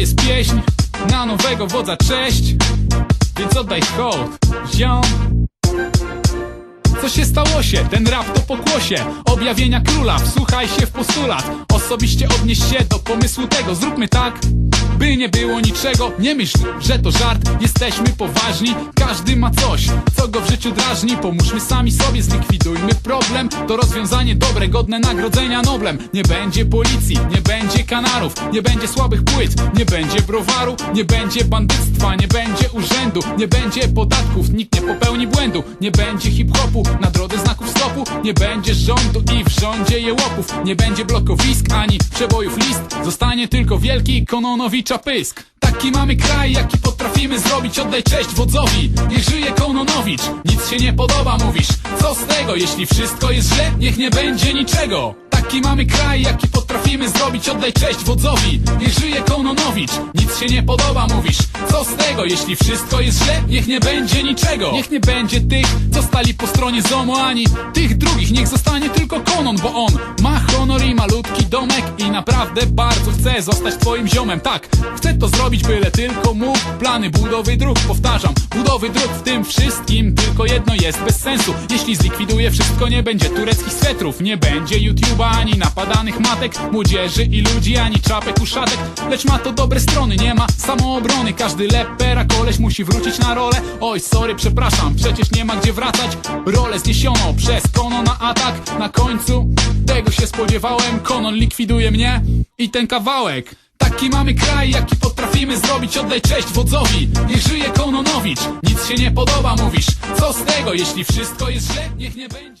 jest pieśń na nowego wodza, cześć. Więc oddaj hołd, ziom? Co się stało się? Ten rap to pokłosie Objawienia króla, wsłuchaj się w postulat Osobiście odnieś się do pomysłu tego. Zróbmy tak, by nie było niczego Nie myśl, że to żart, jesteśmy poważni Każdy ma coś, co go w życiu drażni. Pomóżmy sami sobie, zlikwidujmy problem. To rozwiązanie dobre, godne nagrodzenia Noblem. Nie będzie policji, nie będzie kanarów. Nie będzie słabych płyt, nie będzie browaru. Nie będzie bandyctwa, nie będzie urzędu. Nie będzie podatków, nikt nie popełni błędu. Nie będzie hip-hopu, na Nie będzie rządu i w rządzie jełopów. Nie będzie blokowisk, ani przebojów list. Zostanie tylko wielki Kononowicza pysk Taki mamy kraj, jaki potrafimy zrobić. Oddaj cześć wodzowi, niech żyje Kononowicz. Nic się nie podoba, mówisz. Co z tego, jeśli wszystko jest źle? Niech nie będzie niczego Taki mamy kraj, jaki potrafimy zrobić? Oddaj cześć wodzowi, niech żyje Kononowicz. Nic się nie podoba, mówisz. Co z tego, jeśli wszystko jest źle? Niech nie będzie niczego. Niech nie będzie tych, co stali po stronie ZOMO Ani tych drugich, niech zostanie tylko Konon Bo on domek I naprawdę bardzo chce zostać twoim ziomem. Tak, chcę to zrobić, byle tylko mógł Plany budowy dróg, powtarzam Budowy dróg w tym wszystkim Tylko jedno jest bez sensu. Jeśli zlikwiduje wszystko, nie będzie tureckich swetrów Nie będzie YouTube'a, ani napadanych matek. Młodzieży i ludzi, ani czapek uszatek Lecz ma to dobre strony, nie ma samoobrony. Każdy lepera koleś musi wrócić na rolę. Oj, sorry, przepraszam, przecież nie ma gdzie wracać. Rolę zniesiono przez Kono na atak Na końcu tego się spodziewałem. Konon likwiduje mnie i ten kawałek. Taki mamy kraj, jaki potrafimy zrobić. Oddaj cześć wodzowi, niech żyje Kononowicz. Nic się nie podoba, mówisz. Co z tego, jeśli wszystko jest źle, niech nie będzie